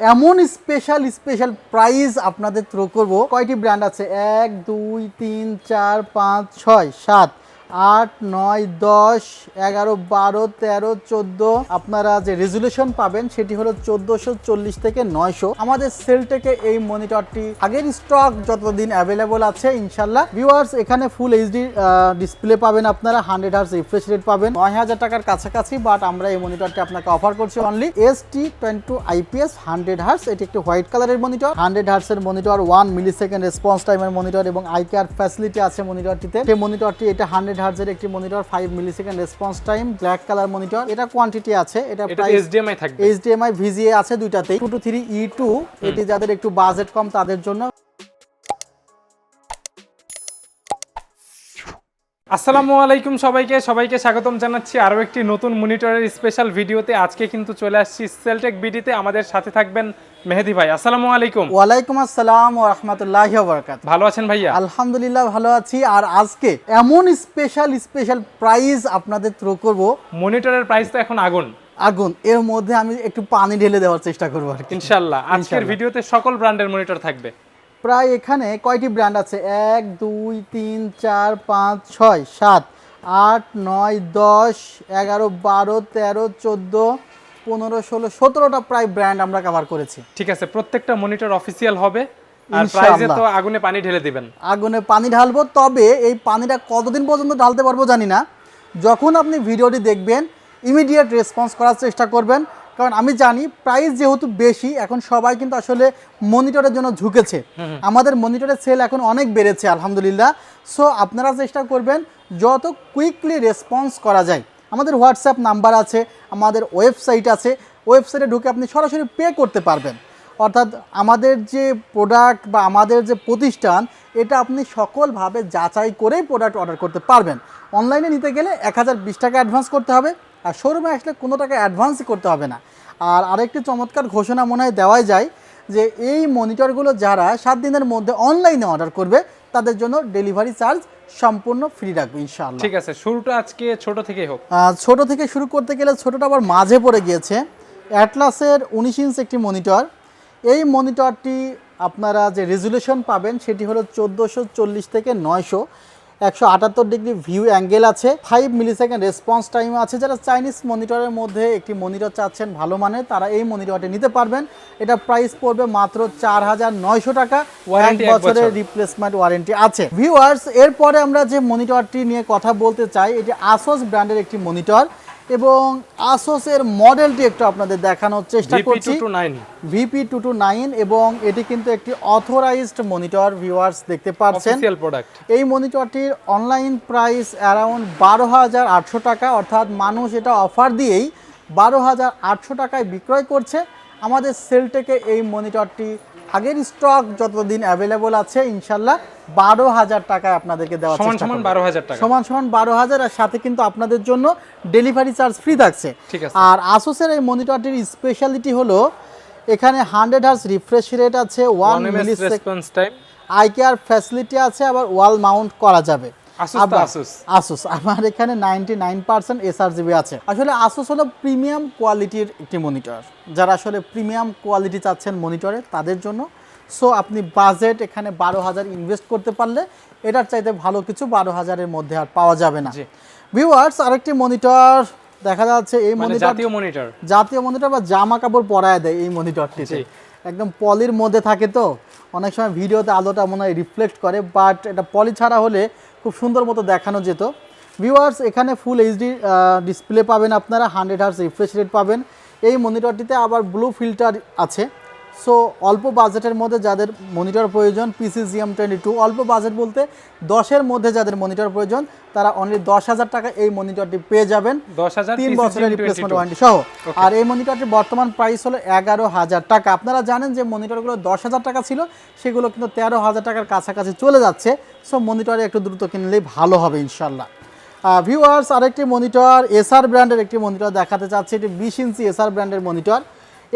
এমন special special price আপনাদের throw করব। কয়টি ব্র্যান্ড আছে? এক, দুই, তিন, চার, পাঁচ, ছয়, সাত। আট, নয়, দশ, এগারো, বারো, তেরো, চোদ্দ। আপনারা যে রেজুলেশন পাবেন সেটি হলো চোদ্দোশো চল্লিশ থেকে নয়শো। আমাদের সেল থেকে এই মনিটরটি আগের স্টক যতদিন অ্যাভেলেবল আছে, ইনশাল্লাহ। ভিউয়ার্স এখানে ফুল এইচডি ডিসপ্লে পাবেন আপনারা হান্ড্রেড হার্স রিফ্রেশ রেট পাবেন। নয় হাজার টাকার কাছাকাছি বাট আমরা এই মনিটরটি আপনাকে অফার করছি only S T twenty IPS hundred hertz এটি একটি হোয়াইট কালারের মনিটর হান্ড্রেড হার্সের monitor one millisecond response টাইমের মনিটর এবং আই কেয়ার ফ্যাসিলিটি আছে মনিটরটিতে সেই মনিটরটি এটা হান্ড্রেড হার্সের একটি monitor five millisecond response time black colour monitor এটা কোয়ান্টিটি আছে এটা এইচডিএমআই থাকবে। এইচডিএমআই ভিজিএ আছে দুইটাতেই। Two two three E two এটি যাদের একটু বাজেট কম তাদের জন্য। আসসালামু আলাইকুম সবাইকে সবাইকে স্বাগতম জানাচ্ছি আরও একটি নতুন মনিটরের স্পেশাল ভিডিওতে আজকে কিন্তু চলে আসছি সেলটেক বিডিতে আমাদের সাথে থাকবেন মেহেদি ভাই। আসসালামু আলাইকুম। ওয়ালাইকুম আসসালাম ও রহমতুল্লাহ বরকাত ভালো আছেন ভাইয়া? আলহামদুলিল্লাহ ভালো আছি। আর আজকে এমন স্পেশাল স্পেশাল প্রাইস আপনাদের থ্রো করব। মনিটরের প্রাইস তো এখন আগুন। আগুন। এর মধ্যে আমি একটু পানি ঢেলে দেওয়ার চেষ্টা করব আর ইনশাল্লাহ আজকের ভিডিওতে সকল ব্র্যান্ডের মনিটর থাকবে। প্রায় এখানে কয়টি ব্র্যান্ড আছে? এক দুই তিন চার পাঁচ ছয় সাত আট নয় দশ এগারো বারো তেরো চোদ্দ পনেরো ষোলো সতেরোটা প্রায় ব্র্যান্ড আমরা কভার করেছি। ঠিক আছে প্রত্যেকটা মনিটর অফিসিয়াল হবে আর প্রাইজে তো আগুনে পানি ঢেলে দিবেন। আগুনে পানি ঢালবো তবে এই পানিটা কতদিন পর্যন্ত ঢালতে পারব জানি না। যখন আপনি ভিডিওটি দেখবেন ইমিডিয়েট রেসপন্স করার চেষ্টা করবেন কারণ আমি জানি প্রাইস যেহেতু বেশি এখন সবাই কিন্তু আসলে মনিটরের জন্য ঝুঁকেছে। আমাদের মনিটরের সেল এখন অনেক বেড়েছে আলহামদুলিল্লাহ। সো আপনারা চেষ্টা করবেন যত কুইকলি রেসপন্স করা যায়। আমাদের হোয়াটসঅ্যাপ নাম্বার আছে আমাদের ওয়েবসাইট আছে ওয়েবসাইটে ঢুকে আপনি সরাসরি পে করতে পারবেন। অর্থাৎ আমাদের যে প্রোডাক্ট বা আমাদের যে প্রতিষ্ঠান এটা আপনি সকলভাবে যাচাই করেই প্রোডাক্ট অর্ডার করতে পারবেন। অনলাইনে নিতে গেলে এক হাজার বিশ টাকা অ্যাডভান্স করতে হবে। আর শোরুমে আসলে কোনো টাকা অ্যাডভান্সই করতে হবে না। আর আরেকটি চমৎকার ঘোষণা মনে হয় দেওয়াই যায় যে এই মনিটরগুলো যারা সাত দিনের মধ্যে অনলাইনে অর্ডার করবে তাদের জন্য ডেলিভারি চার্জ সম্পূর্ণ ফ্রি রাখবে ইনশাআল্লাহ। ঠিক আছে শুরুটা আজকে ছোট থেকেই হোক। ছোট থেকে শুরু করতে গেলে ছোটটা আবার মাঝে পড়ে গিয়েছে। অ্যাটলাসের উনিশ ইঞ্চ একটি মনিটর এই মনিটরটি আপনারা যে রেজুলেশন পাবেন সেটি হলো চোদ্দোশো চল্লিশ থেকে নয়শো। একশো আটাত্তর ডিগ্রি ভিউ অ্যাঙ্গেল আছে। Five millisecond response time আছে। যারা চাইনিজ মনিটরের মধ্যে একটি মনিটর চাচ্ছেন ভালো মানের তারা এই মনিটরটি নিতে পারবেন। এটা প্রাইস পড়বে মাত্র চার হাজার নয়শো টাকা। এক বছরের রিপ্লেসমেন্ট ওয়ারেন্টি আছে। ভিউয়ার্স এরপরে আমরা যে মনিটরটি নিয়ে কথা বলতে চাই এটি আসোস ব্র্যান্ডের একটি মনিটর। এবং আসোসের মডেলটি একটু আপনাদের দেখানোর চেষ্টা করছি। ভিপি টু টু নাইন এবং এটি কিন্তু একটি অথরাইজড মনিটর ভিউয়ার্স দেখতে পাচ্ছেন এই মনিটরটির অনলাইন প্রাইস অ্যারাউন্ড বারো হাজার আটশো টাকা অর্থাৎ মানুষ এটা অফার দিয়েই বারো হাজার আটশো টাকায় বিক্রয় করছে। আমাদের সেলটেকে এই মনিটরটি আগের স্টক যতদিন অ্যাভেলেবল আছে ইনশাল্লাহ বারো হাজার টাকায় আপনাদেরকে দেওয়া সমান সমান বারো হাজার টাকা। সমান সমান বারো হাজার আর সাথে কিন্তু আপনাদের জন্য ডেলিভারি চার্জ ফ্রি থাকছে। ঠিক আছে। আর আসোসের এই মনিটরটির স্পেশালিটি হলো এখানে হান্ড্রেড হার্স রিফ্রেশ রেট আছে one milli eye care facility আছে আবার ওয়াল মাউন্ট করা যাবে। Asus আমার এখানে নাইনটি নাইন পার্সেন্ট এসআরজিবি আছে। আসলে আসুস হলো প্রিমিয়াম কোয়ালিটির একটি মনিটর যারা আসলে প্রিমিয়াম কোয়ালিটি চাচ্ছেন মনিটরে তাদের জন্য। সো আপনি বাজেট এখানে বারো হাজার ইনভেস্ট করতে পারলে এটার চাইতে ভালো কিছু বারো হাজারের মধ্যে আর পাওয়া যাবে না। ভিউয়ার্স আরেকটি মনিটর দেখা যাচ্ছে এই মানে মনিটর জাতীয় মনিটর জাতীয় মনিটর বা জামা কাপড় পরায় দেয় এই মনিটরটিতে একদম পলির মধ্যে থাকে তো। অনেক সময় ভিডিওতে আলোটা মনে হয় রিফ্লেক্ট করে বাট এটা পলি ছাড়া হলে খুব সুন্দর মতো দেখানো যেত। ভিউয়ার্স এখানে ফুল এইচডি ডিসপ্লে পাবেন আপনারা হান্ড্রেড হার্স রিফ্রেশ রেট পাবেন। এই মনিটরটিতে আবার ব্লু ফিল্টার আছে। সো অল্প বাজেটের মধ্যে যাদের মনিটর প্রয়োজন পিসিজিএম টোয়েন্টি টু অল্প বাজেট বলতে দশের মধ্যে যাদের মনিটর প্রয়োজন তারা অনলি দশ হাজার টাকা এই মনিটরটি পেয়ে যাবেন। দশ হাজার তিন বছরের রিপ্লেসমেন্ট ওয়ারেন্টি সহ। আর এই মনিটরটির বর্তমান প্রাইস হলো এগারো হাজার টাকা। আপনারা জানেন যে মনিটরগুলো দশ হাজার টাকা ছিল সেগুলো কিন্তু তেরো হাজার টাকার কাছাকাছি চলে যাচ্ছে। সো মনিটরে একটু দ্রুত কিনলেই ভালো হবে ইনশাল্লাহ ভিউয়ার্স আরেকটি মনিটর এসআর ব্র্যান্ডের একটি মনিটর দেখাতে চাচ্ছি। এটি বিশ ইঞ্চি এসআর ব্র্যান্ডের মনিটর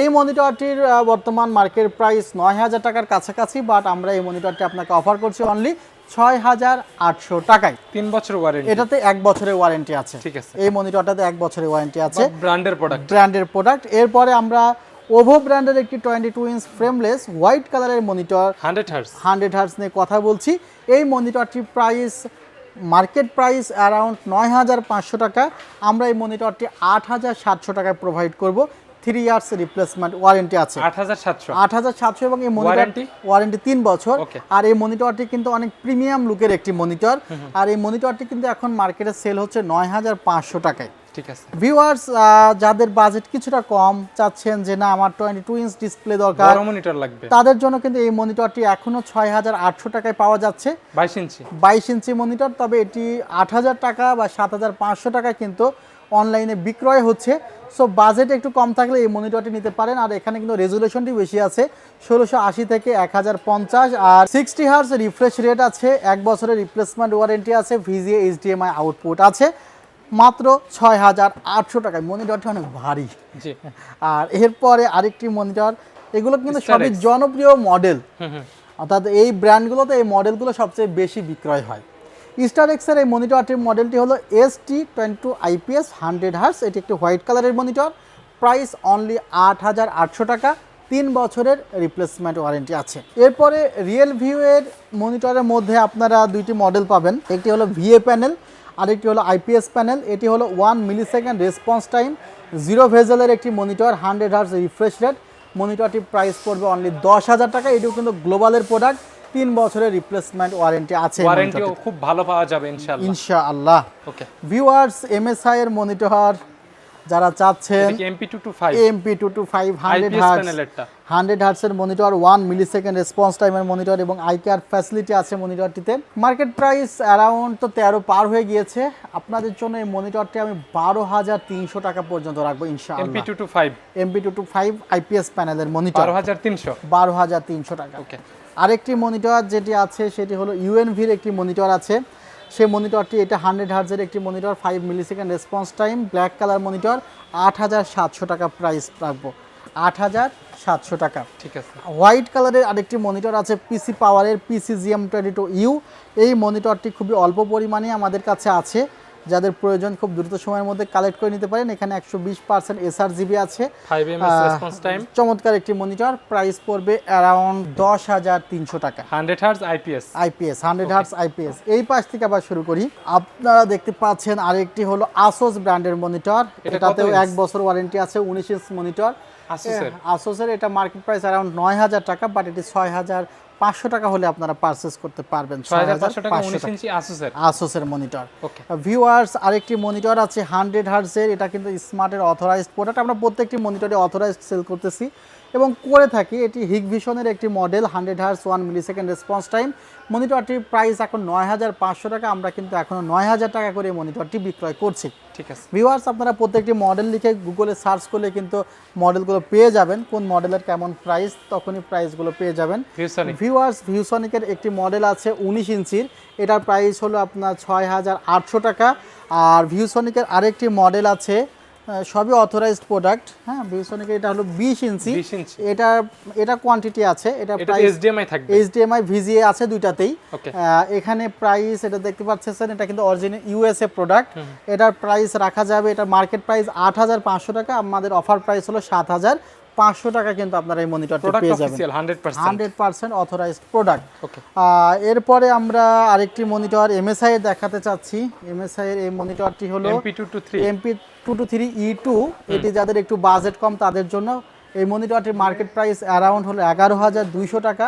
এই মনিটরটির বর্তমান মার্কেট প্রাইস নয় হাজার টাকার কাছাকাছি বাট আমরা এই মনিটরটি আপনাকে অফার করছি অনলি ছয় হাজার আটশো টাকায়। তিন বছর ওয়ারেন্টি এটাতে এক বছরের ওয়ারেন্টি আছে। ঠিক আছে। এই মনিটরটাতে এক বছরের ওয়ারেন্টি আছে। ব্র্যান্ডের প্রোডাক্ট ব্র্যান্ডের প্রোডাক্ট এরপরে আমরা ওভো ব্র্যান্ডের একটি twenty two inch frameless white কালারের monitor hundred hertz hundred hertz নিয়ে কথা বলছি। এই মনিটরটির প্রাইস মার্কেট প্রাইস অ্যারাউন্ড নয় হাজার পাঁচশো টাকা। আমরা এই মনিটরটি আট হাজার সাতশো টাকায় প্রোভাইড করব। থ্রি ইয়ার্স রিপ্লেসমেন্ট ওয়ারেন্টি আছে। আট হাজার সাতশো। আট হাজার সাতশো এবং এই ওয়ারেন্টি তিন বছর। আর এই মনিটরটি কিন্তু অনেক প্রিমিয়াম লুকের একটি মনিটর আর এই মনিটরটি কিন্তু এখন মার্কেটে সেল হচ্ছে নয় হাজার পাঁচশো টাকায়। ঠিক আছে। ভিউয়ার্স যাদের বাজেট কিছুটা কম চাচ্ছেন যে না আমার টোয়েন্টি টু ইঞ্চ ডিসপ্লে দরকার বড় মনিটর লাগবে। তাদের জন্য কিন্তু এই মনিটরটি এখনও ছয় হাজার আটশো টাকায় পাওয়া যাচ্ছে। বাইশ ইঞ্চি। বাইশ ইঞ্চি মনিটর তবে এটি আট হাজার টাকা বা সাত হাজার পাঁচশো টাকায় কিন্তু অনলাইনে বিক্রয় হচ্ছে। সো বাজেট একটু কম থাকলে এই মনিটরটি নিতে পারেন। আর এখানে কিন্তু রেজুলেশনটি বেশি আছে। ষোলোশো আশি থেকে এক হাজার পঞ্চাশ। আর সিক্সটি হার্স রিফ্রেশ রেট আছে। এক বছরের রিপ্লেসমেন্ট ওয়ারেন্টি আছে। ভিজিএ এইচডিএমআই আউটপুট আছে। মাত্র ছয় হাজার আটশো টাকায়। মনিটরটি অনেক ভারী। আর এরপরে আরেকটি মনিটর এগুলো কিন্তু সবই জনপ্রিয় মডেল অর্থাৎ এই ব্র্যান্ডগুলোতে এই মডেলগুলো সবচেয়ে বেশি বিক্রয় হয়। স্টার এক্সের এই মনিটরটির মডেলটি হলো S T twenty two IPS hundred hertz এটি একটি হোয়াইট কালারের মনিটর প্রাইস অনলি আট হাজার আটশো টাকা। তিন বছরের রিপ্লেসমেন্ট ওয়ারেন্টি আছে। এরপরে রিয়েল ভিউ এর মনিটরের মধ্যে আপনারা দুইটি মডেল পাবেন। একটি হলো ভিএ প্যানেল আরেকটি হলো আইপিএস প্যানেল এটি হলো one millisecond response time zero ভেজেলের একটি monitor hundred hertz refresh rate মনিটরটির price পড়বে অনলি দশ হাজার টাকা। এটিও কিন্তু গ্লোবালের প্রোডাক্ট তিন বছরের রিপ্লেসমেন্ট ওয়ারেন্টি আছে ওয়ারেন্টিও খুব ভালো পাওয়া যাবে ইনশাআল্লাহ। ইনশাআল্লাহ। ওকে ভিউয়ার্স এমএসআই এর মনিটর যারা চাচ্ছেন MP two two five hundred প্যানেলেরটা হান্ড্রেড হার্টসের monitor one millisecond response টাইমের মনিটর এবং আই কেয়ার ফ্যাসিলিটি আছে মনিটরটিতে মার্কেট প্রাইস অ্যারাউন্ড তো তেরো পার হয়ে গিয়েছে। আপনাদের জন্য এই মনিটরটি আমি বারো হাজার তিনশো টাকা পর্যন্ত রাখব MP two two five MP two two five IPS প্যানেলের মনিটর বারো হাজার তিনশো। বারো হাজার তিনশো টাকা। ওকে আরেকটি মনিটর যেটি আছে সেটি হলো ইউএনভির একটি মনিটর আছে। সেই মনিটরটি এটা হান্ড্রেড হার্জের একটি monitor five millisecond response time black colour monitor আট হাজার সাতশো টাকা প্রাইস রাখব। আট হাজার সাতশো টাকা। ঠিক আছে। হোয়াইট কালারের আরেকটি মনিটর আছে পিসি পাওয়ারের পিসিজিএম টোয়েন্টি টু ইউ এই মনিটরটি খুবই অল্প পরিমাণে আমাদের কাছে আছে। যাদের প্রয়োজন খুব দ্রুত সময়ের মধ্যে কালেক্ট করে নিতে পারেন। এখানে একশো বিশ পার্সেন্ট এসআর জিবি আছে। চমৎকার একটি মনিটর প্রাইস পড়বে অ্যারাউন্ড দশ হাজার তিনশো টাকা। Hundred hertz IPS IPS hundred hertz IPS এই পাশ থেকে আবার শুরু করি। আপনারা দেখতে পাচ্ছেন আরেকটি হলো আসোস ব্র্যান্ডের মনিটর এটা এটাতেও এক বছর ওয়ারেন্টি আছে উনিশ ইঞ্চ মনিটর Asus-এর? আসোসের এটা মার্কেট প্রাইস অ্যারাউন্ড নয় হাজার টাকা বাট এটি ছয় হাজার পাঁচশো টাকা হলে আপনারা পারচেস করতে পারবেন ছয় হাজার পাঁচশো টাকা 6,500 উনিশ ইঞ্চি আসুসের মনিটর ওকে ভিউয়ার্স আরেকটি মনিটর আছে হান্ড্রেড হার্টসের এটা কিন্তু স্মার্টের অথরাইজড প্রোডাক্ট আমরা প্রত্যেকটি মনিটরে অথরাইজড সেল করতেছি। এবং করে থাকি এটি হিগ ভিশনের একটি model hundred hertz one millisecond response time মনিটরটির price এখন নয় হাজার পাঁচশো টাকা আমরা কিন্তু এখনও নয় হাজার টাকা করে মনিটরটি বিক্রয় করছি। ঠিক আছে। ভিউয়ার্স আপনারা প্রত্যেকটি মডেল লিখে গুগলে সার্চ করলে কিন্তু মডেলগুলো পেয়ে যাবেন। কোন মডেলের কেমন প্রাইস তখনই প্রাইসগুলো পেয়ে যাবেন। ভিউয়ার্স ভিউসনিকের একটি মডেল আছে উনিশ ইঞ্চির। এটার প্রাইস হলো আপনার ছয় হাজার আটশো টাকা। আর ভিউসনিকের আরেকটি মডেল আছে সবই অথরাইজড প্রোডাক্ট হ্যাঁ ভিউসনিকের এটা হলো 20 ইঞ্চি। এটা এটা কোয়ান্টিটি আছে এটা প্রাইস এইচডিএমআই থাকবে। এইচডিএমআই ভিজিএ আছে দুইটাতেই। এখানে প্রাইস এটা দেখতে পাচ্ছেন এটা কিন্তু অরিজিনাল ইউএসএ প্রোডাক্ট এটার প্রাইস রাখা যাবে এটা মার্কেট প্রাইস আট হাজার পাঁচশো টাকা আমাদের অফার প্রাইস হলো সাত হাজার। পাঁচশো টাকা কিন্তু আপনারা এই মনিটরটি পেয়ে যাবেন। হান্ড্রেড পার্সেন্ট অথরাইজড প্রোডাক্ট এরপরে আমরা আরেকটি মনিটর এমএসআই এর দেখাতে চাচ্ছি। এমএসআই এর এই মনিটরটি হলো MP two two three MP two two three E two এটি যাদের একটু বাজেট কম তাদের জন্য এই মনিটরটির মার্কেট প্রাইস অ্যারাউন্ড হলো এগারো হাজার দুইশো টাকা।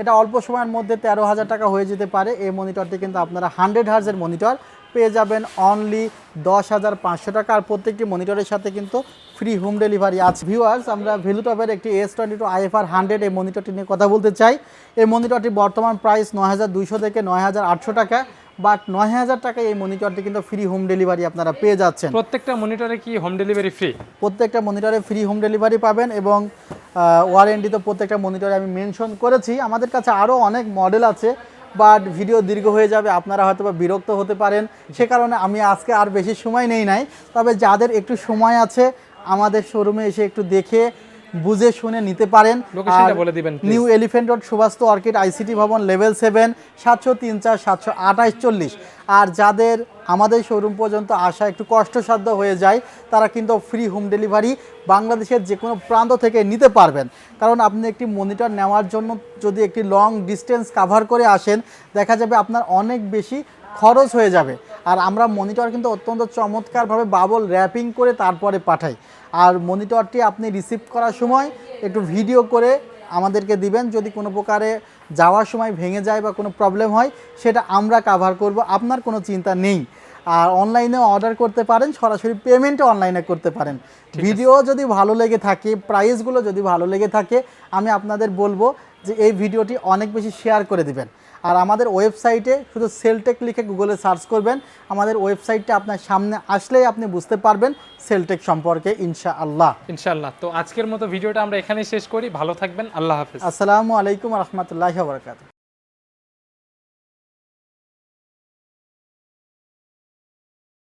এটা অল্প সময়ের মধ্যে তেরো হাজার টাকা হয়ে যেতে পারে। এই মনিটরটি কিন্তু আপনারা হান্ড্রেড হার্জের মনিটর পেয়ে যাবেন অনলি দশ হাজার পাঁচশো টাকা। আর প্রত্যেকটি মনিটরের সাথে কিন্তু ফ্রি হোম ডেলিভারি আছে। ভিউয়ার্স আমরা ভ্যালুটপের একটি S twenty two IFR hundred এই মনিটরটি নিয়ে কথা বলতে চাই। এই মনিটরটি বর্তমান প্রাইস নয় হাজার দুইশো থেকে নয় হাজার আটশো টাকা বাট নয় হাজার টাকায় এই মনিটরটি কিন্তু ফ্রি হোম ডেলিভারি আপনারা পেয়ে যাচ্ছেন। প্রত্যেকটা মনিটরে কি হোম ডেলিভারি ফ্রি প্রত্যেকটা মনিটরে ফ্রি হোম ডেলিভারি পাবেন এবং ওয়ারেন্টি তো প্রত্যেকটা মনিটরে আমি মেনশন করেছি। আমাদের কাছে আরও অনেক মডেল আছে। বাট ভিডিও দীর্ঘ হয়ে যাবে, আপনারা হয়তো বা বিরক্ত হতে পারেন। সে কারণে আমি আজকে আর বেশি সময় নেই নাই। তবে যাদের একটু সময় আছে, আমাদের শোরুমে এসে একটু দেখে বুঝে শুনে নিতে পারেন। বলে দিবেন new elephant road Subastu orchid ICT ভবন লেভেল সেভেন সাতশো তিন চার সাতশো আঠাশ চল্লিশ। আর যাদের আমাদের শোরুম পর্যন্ত আসা একটু কষ্টসাধ্য হয়ে যায় তারা কিন্তু ফ্রি হোম ডেলিভারি বাংলাদেশের যে কোনো প্রান্ত থেকে নিতে পারবেন। কারণ আপনি একটি মনিটর নেওয়ার জন্য যদি একটি লং ডিস্টেন্স কাভার করে আসেন দেখা যাবে আপনার অনেক বেশি খরচ হয়ে যাবে। আর আমরা মনিটর কিন্তু অত্যন্ত চমৎকারভাবে বাবল র্যাপিং করে তারপরে পাঠাই। আর মনিটরটি আপনি রিসিভ করার সময় একটু ভিডিও করে আমাদেরকে দিবেন। যদি কোনো প্রকারে যাওয়ার সময় ভেঙে যায় বা কোনো প্রবলেম হয় সেটা আমরা কাভার করব। আপনার কোনো চিন্তা নেই। আর অনলাইনে অর্ডার করতে পারেন সরাসরি পেমেন্টও অনলাইনে করতে পারেন। ভিডিও যদি ভালো লেগে থাকে প্রাইসগুলো যদি ভালো লেগে থাকে আমি আপনাদের বলব যে এই ভিডিওটি অনেক বেশি শেয়ার করে দিবেন। আর আমাদের ওয়েবসাইটে শুধু সেলটেক লিখে গুগলে সার্চ করবেন। আমাদের ওয়েবসাইটটা আপনার সামনে আসলেই আপনি বুঝতে পারবেন সেলটেক সম্পর্কে ইনশা আল্লাহ ইনশাআল্লাহ। তো আজকের মতো ভিডিওটা আমরা এখানেই শেষ করি। ভালো থাকবেন। আল্লাহ হাফিজ। আসসালামু আলাইকুম রহমতুল্লাহ বরকাত